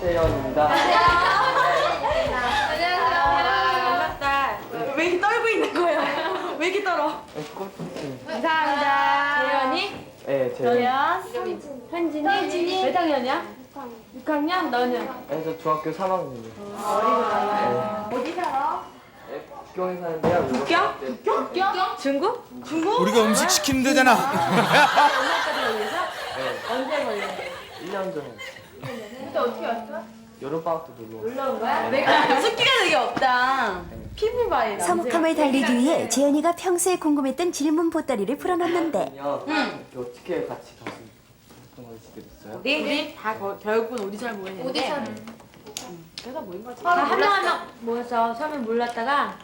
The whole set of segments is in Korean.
최재현입니다. 반갑다. 왜 이렇게 떨고 있는 거야? 왜 이렇게 떨어? 골프팀. 감사합니다. 재현이? 네, 재현. 재현. 현진이? 현진이? 몇 학년이야? 6학년? 너는? 네, 저 중학교 3학년이에요. 어디 살아? 네, 북경에 사는데요. 북경? 북경? 중국? 중국? 우리가 음식 시키면 되잖아. 얼마까지 걸려서? 언제 걸렸어? 1년 전에. 그때 어떻게 왔어? 여름방학 때 놀러 왔어요. 놀러 온 거야? 내가 습기가 되게 없다. 피부바에 서먹함을 달래기 위해 재현이가 평소에 궁금했던 질문 보따리를 풀어놓는데 요 어떻게 같이 가수 활동을 시게 됐어요? 우리 다 거, 결국은 오디션을 모였는데 오디션. 그래서 모인 거지. 한명한명 모여서 처음에 몰랐다가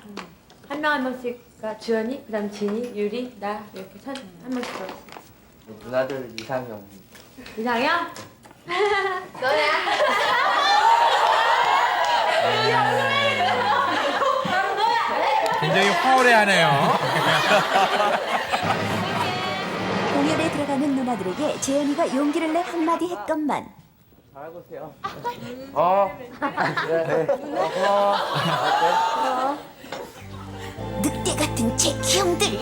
한 명 한 명씩가 주연이, 그다음 진이, 유리, 나 이렇게 한, 한 명씩 들었어. 누나들 이상형. 이상형? 굉장히 황홀해하네요. 공연에 들어가는 누나들에게 재현이가 용기를 내 한마디 했건만. 어. 네. 늑대 같은 제 귀형들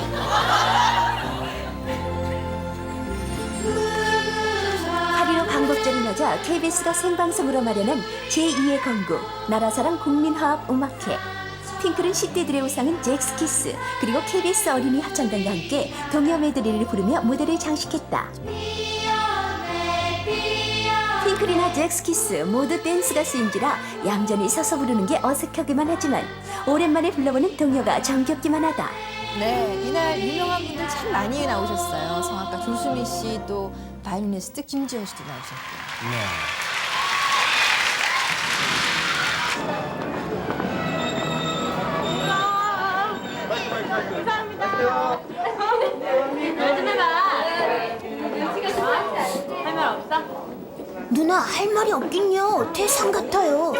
맞아 KBS가 생방송으로 마련한 제2의 건국 나라사랑 국민화합 음악회. 핑클은 10대들의 우상은 잭스키스 그리고 KBS 어린이 합창단과 함께 동요 메드리를 부르며 무대를 장식했다. 핑클이나 잭스키스 모두 댄스 가수인지라 얌전히 서서 부르는 게 어색하기만 하지만 오랜만에 불러보는 동요가 정겹기만 하다. 네, 이날 유명한 분들 참 많이 나오셨어요. 성악가 조수미 씨, 또 바이올리니스트 김지현 씨도 나오셨고 요. 네. 누나 할 말이 없긴요 대상 같아요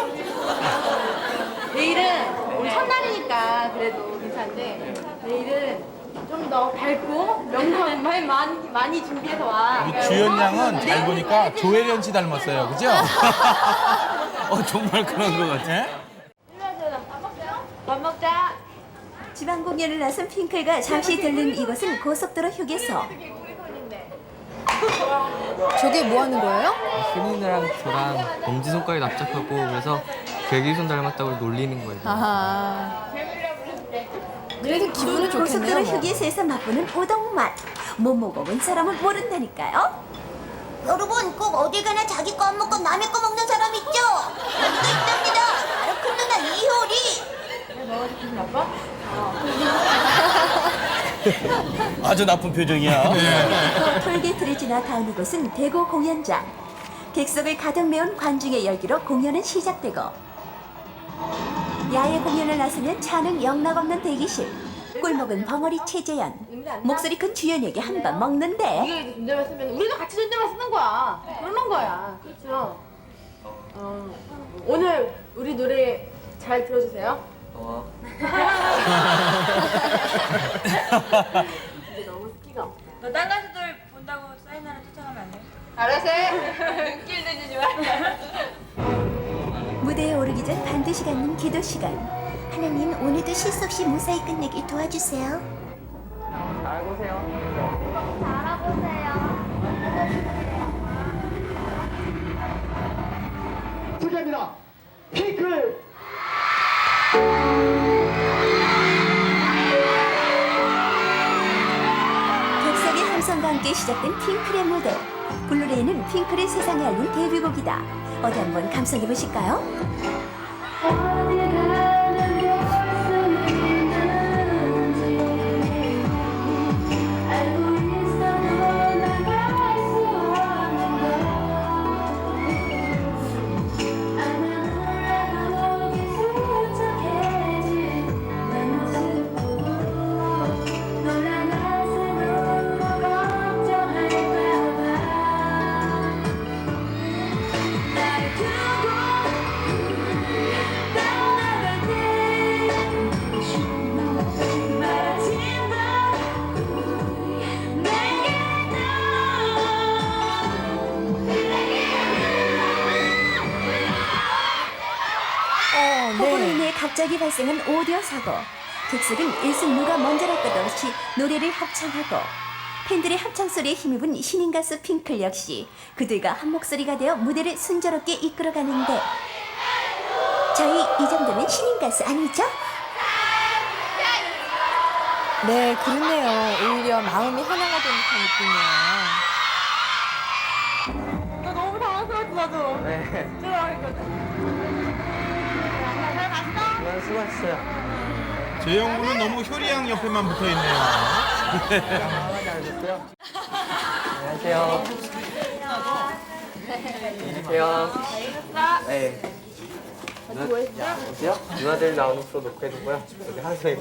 내일은 우리 첫날이니까 그래도 인사인데 내일은 좀 더 밝고 명랑한 많이 많이 준비해서 와. 우리 주연 양은 잘 보니까 조혜련 씨 닮았어요. 그죠? 어, 정말 그런 것 같아. 밥 먹자. 지방 공연을 나선 핑클과 잠시 들른 이곳은 고속도로 휴게소 저게 뭐 하는 거예요? 흔히랑 저랑 엄지 손가락이 납작하고 그래서 괴기손 닮았다고 놀리는 거예요. 아하. 그래도 기분은 고속도로 좋겠네요. 뭐. 휴게소에서 맛보는 우동 맛. 못 먹어본 사람은 모른다니까요. 여러분 꼭 어딜 가나 자기 거 안 먹고 남의 거 먹는 사람 있죠? 여기도 있답니다. 바로 큰 누나 이효리. 아주 나쁜 표정이야. 톨게이트를 지나 다음 이곳은 대구 공연장. 객석을 가득 메운 관중의 열기로 공연은 시작되고 야외 공연을 나서면 차는 영락없는 대기실. 꿀먹은 벙어리 최재현. 목소리 큰 주연에게 한 번 먹는데 이게 존댓말 쓰면 우리도 같이 존댓말 쓰는 거야. 그러는 거야. 그렇죠. 어, 오늘 우리 노래 잘 들어주세요. 어. 근데 너무 스키가 없다. 너딴 가수들 본다고 사인 하나 초청하면 안 돼? 알았어. 눈길 들지 마. 무대에 오르기 전 반드시 갖는 기도 시간. 하나님 오늘도 실수 없이 무사히 끝내길 도와주세요. 투개입니다. 피클 객석의 함성과 함께 시작된 핑클의 무대. 블루레이는 핑클을 세상에 알린 데뷔곡이다. 어디 한번 감상해 보실까요? 폭우로 인해 갑자기 발생한 오디오 사고. 객석은 일승 누가 먼저랄 것 없이 노래를 합창하고 팬들의 합창 소리에 힘입은 신인 가수 핑클 역시 그들과 한 목소리가 되어 무대를 순조롭게 이끌어가는데 저희 이 정도면 신인 가수 아니죠? 네, 그렇네요. 오히려 마음이 하나가 된 듯한 느낌이에요. 나 너무 당황스러웠어 나도. 네. 네, 수고하셨어요. 재영군은 너무 효리양 옆에만 붙어 있네요. 안녕하세요. 안녕하세요. 네. 누나, 어디요? 누나들 나오는 프로 녹화해두고요. 여기 하루 종일.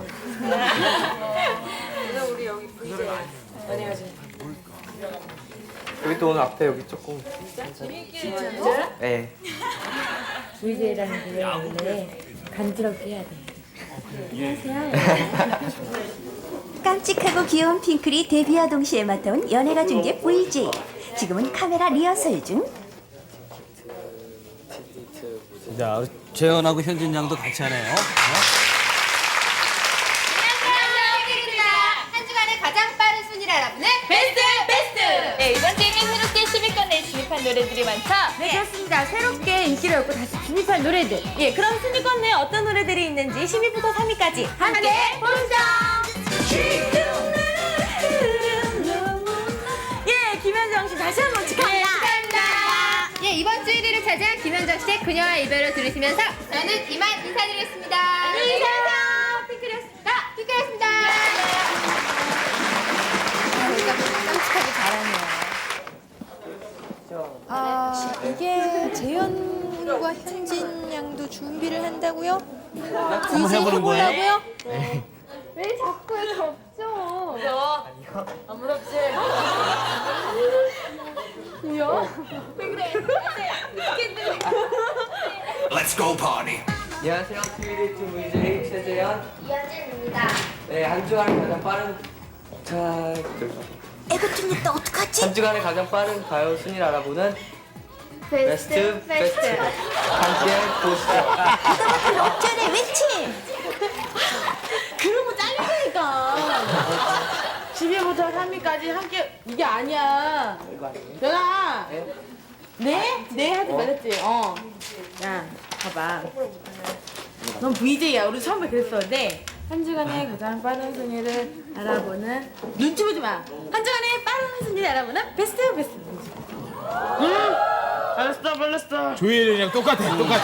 여기 또 오늘 앞에 여기 조금. 네. VJ라는 노래 원래 간지럽게 해야 돼. 깜찍하고 귀여운 핑클이 데뷔와 동시에 맡아온 연예가 중계 VJ. 지금은 카메라 리허설 중. 자, 우리 재현하고 현진 양도 같이 하네요. 안녕하세요. 한 주간의 가장 빠른 순위를 알아보는 베스트. 네, 이번 주에는 새롭게 10위권에 진입한 노래들이 많죠? 네, 그렇습니다. 새롭게 인기를 얻고 다시 진입할 노래들. 예, 그럼 순위권 내에 어떤 노래들이 있는지 10위부터 3위까지 함께 보시죠. 예, 김현정 씨 다시 한 번 축하합니다. 예, 이번 주 1위를 차지한 김현정 씨의 그녀와 이별을 들으시면서 저는 이만 인사드리겠습니다. 안녕히 계세요. 핑크였습니다. 핑크였습니다. 우리가 깜찍하게 잘하네요. 아, 이게 재현과 현진 양도 준비를 한다고요? 한번 해보는 거예요? 왜 자꾸 이렇게 없죠? 안 무섭지? 뭐야? 안녕하세요. TV데이트 VJ 최재현. 이현진입니다. 네, 한 주간의 가장 빠른. 자, 애고 튕겼다 어떡하지? 한 주간의 가장 빠른 가요 순위를 알아보는 베스트 베스트. 함께 보시죠. 옥전의 외침. 그러면 잘리니까. 10위부터 3위까지 함께 이게 아니야. 이거 아니에요? 변아. 네? 네? 네 하지 말았지. 어. 야, 봐봐. 넌 VJ야. 우리 처음에 그랬었는데 한 주간의 가장 빠른 순위를 알아보는 눈치 보지 마. 한 주간의 빠른 순위를 알아보는 베스트 베스트. 응. 알았어, 알았어. 조혜련이랑 똑같아, 똑같아.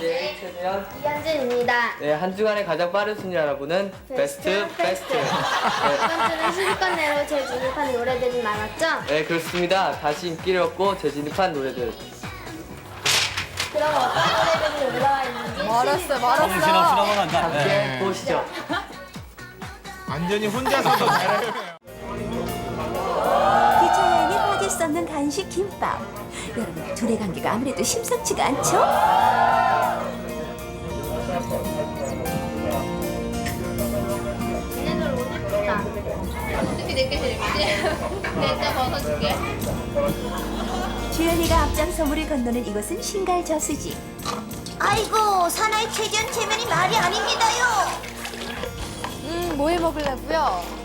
최재현. 이현진입니다. 네, 한 주간의 가장 빠른 순위 알아보는 베스트 베스트. 네, 이번 주는 10위권 내로 재진입한 노래들이 많았죠? 네, 그렇습니다. 다시 인기를 얻고 재진입한 노래들. 그럼 어떤 노래들이 올라와 있는지 멀었어, 정신없이 멀었어. 넘어간다. 함께 네. 보시죠. 완전히 혼자서도 잘해 요. 기차여행에 빠질 수 없는 간식 김밥. 여러분 둘의 관계가 아무래도 심상치가 않죠? 얘네들 오늘 싶다. 어떻게 늦게 들지? 내가 벗어줄게. 주연이가 앞장서 물을 건너는 이곳은 신갈 저수지. 아이고 사나이 최전 체면이 말이 아닙니다요. 음, 뭐 해 먹으려고요?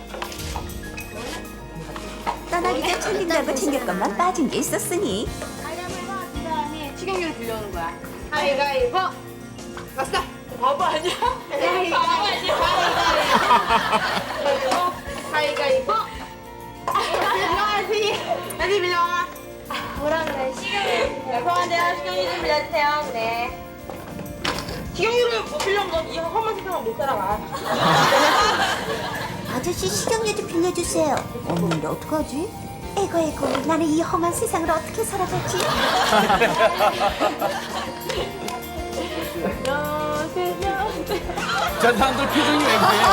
떠나기 전 챙긴다고 챙겼건만 빠진 게 있었으니 가위바위보 한 다음에 식용유를 불려오는 거야. 가위가위보. 왔어. 바보 아니야? 가위가위보. 가위가위보. 빌려와야지. 어디 빌려와. 뭐라 그래? 식용유. 죄송한데요. 식용유 좀 빌려주세요. 네. 식용유를 못 빌려면 넌이 험한 세상을 못 살아가. 아저씨 식용유 좀 빌려주세요. 없는데 어떡하지? 에고 에고 나는 이 험한 세상을 어떻게 살아가지? 저 사람들 표정이 왜 그래요?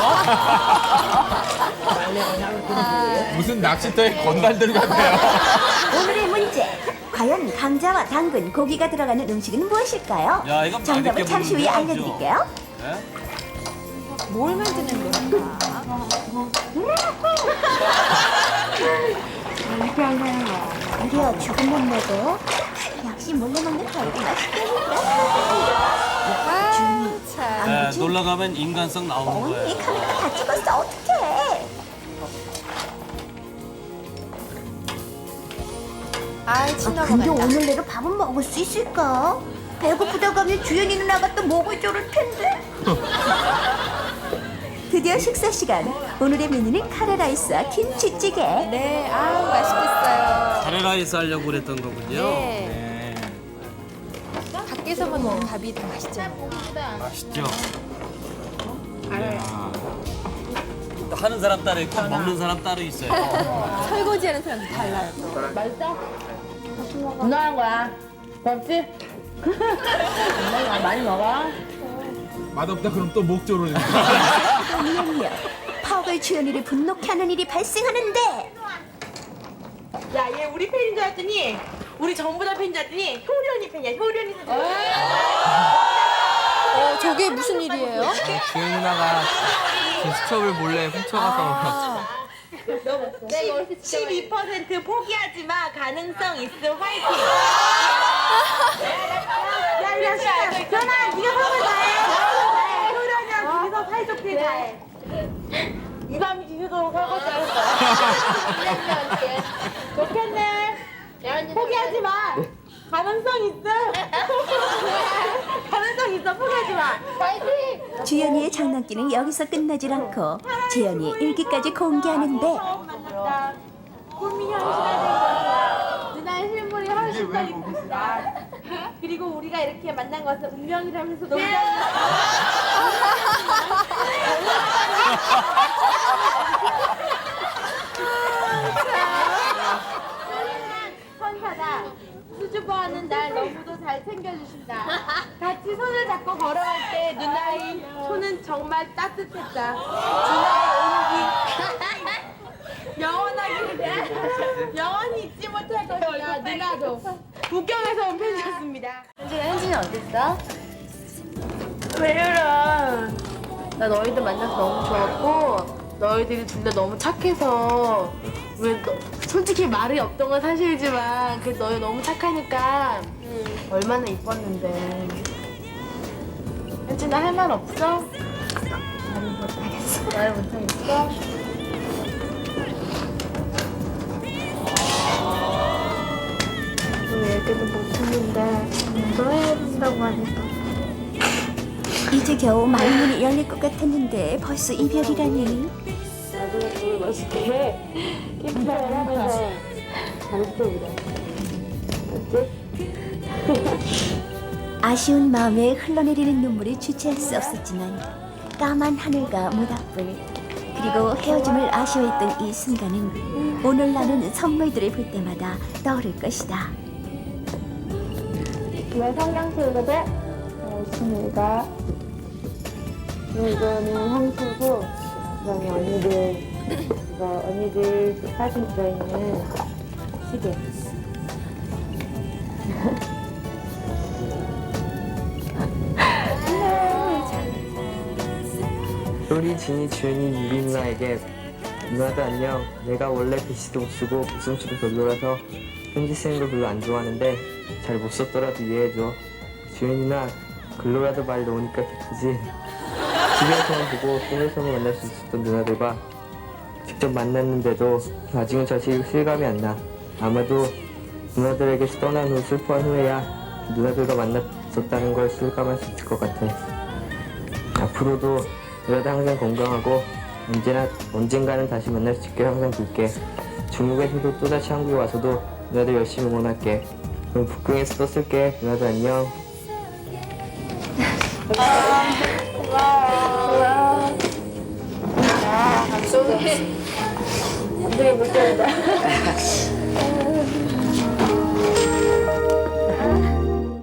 무슨 낚시터에 건달들 같아요. 오늘의 문제. 과연 감자와 당근, 고기가 들어가는 음식은 무엇일까요? 야, 정답을 잠시 후에 알려드릴게요. 네? 뭘 만드는 건가? 무려 죽은 못 먹어. 역시 몰래 먹는 갈비 맛있다니까. 아, 참. 네, 놀러 가면 인간성 나오는 언니 거예요. 카메라 다 찍었어 어떡해? 아이, 아, 친구가 근데 간다. 오늘 내로 밥은 먹을 수 있을까? 배고프다고 하면 주연이 누나가 또 먹을 줄을 텐데. 드디어 식사 시간. 오늘의 메뉴는 카레라이스와 김치찌개. 네, 아 맛있겠어요. 카레라이스 하려고 그랬던 거군요. 네. 밖에서 먹는 밥이 더 맛있잖아요. 맛있죠? 이야. 또 하는 사람 따로 있고 먹는 사람 따로 있어요. 설거지하는 사람도 달라요. 누나한 거야. 고맙지? 누나 많이 먹어. 맛없다 그럼 또 목조로 안미야. 파워걸 주연이를 분노케 하는 일이 발생하는데 야, 얘 우리 팬인 줄 알았더니 우리 전부 다 팬인 줄 알았더니 효리 언니 팬이야. 효리 언니 사진. 어, 저게 무슨 일이에요? 주연 누나가 데스크톱을 몰래 훔쳐가서 12% 포기하지 마. 가능성 있음. 화이팅. 야, 야, 야, 전아, 네가 선물 다해. 효리 언니랑 둘이서 사이좋게 다해. 이 밤이 지새도록 설거지 하겠어. 좋겠네. 포기하지 마. 가능성 있음. 가능성 있어. 포기하지 마. 주연이의 장난기는 여기서 끝나질 않고 주연이의 일기까지 공개하는데 만났다. 꿈이 현실화된 것이야. 누나의 실물이 훨씬 더 이쁘시다. 그리고 우리가 이렇게 만난 것은 운명이라면서 너무 선사다. 수줍어하는 날 너무도 잘 챙겨주신다. 같이 손을 잡고 걸어갈 때 누나의 손은 정말 따뜻했다. 누나의 온기 영원하게 영원히 잊지 못할 것이야. 누나도 북경에서 온 팬이었습니다. 현진아, 현진이 어땠어? 왜 이래? 나 너희들 만나서 너무 좋았고 너희들이 둘 다 너무 착해서 왜 너- 솔직히 말이 없던 건 사실이지만 그 너희 너무 착하니까 얼마나 이뻤는데. 현진아 할 말 없어? 말을 못하겠어. 말을 못하겠어? 얘기도 못했는데 너 해야 된다고 하니까. 이제 겨우 말문이 열릴 것 같았는데 벌써 이별이라니. 나도 물 멋있게 캠프파이어 하면서 잘했어 우리 아쉬운 마음에 흘러내리는 눈물이 주체할 수 없었지만 까만 하늘과 모닥불 그리고 헤어짐을 아쉬워했던 이 순간은 오늘 나는 선물들을 볼 때마다 떠오를 것이다 왜 성경 속에 있습니다. 이거는 향수고 그다음에 언니들 이거 언니들 사진 들어있는 시계. 효리, 진이, 주연이, 유리 누나에게 누나도 안녕. 내가 원래 글씨도 못 쓰고 웃음소도 별로라서 편지 쓰는 걸 별로 안 좋아하는데 잘 못 썼더라도 이해해줘. 주연이 누나 글로라도 말 놓으니까 기쁘지. 집에서만 보고 꿈에서만 만날 수 있었던 누나들과 직접 만났는데도 아직은 자식 실감이 안 나. 아마도 누나들에게서 떠난 후 슬퍼한 후에야 누나들과 만났었다는 걸 실감할 수 있을 것 같아. 앞으로도 누나도 항상 건강하고 언제나 언젠가는 다시 만날 수 있게 항상 빌게. 중국에서도 또다시 한국에 와서도 누나들 열심히 응원할게. 그럼 북경에서 또 쓸게. 누나도 안녕. 감동이 못 견다.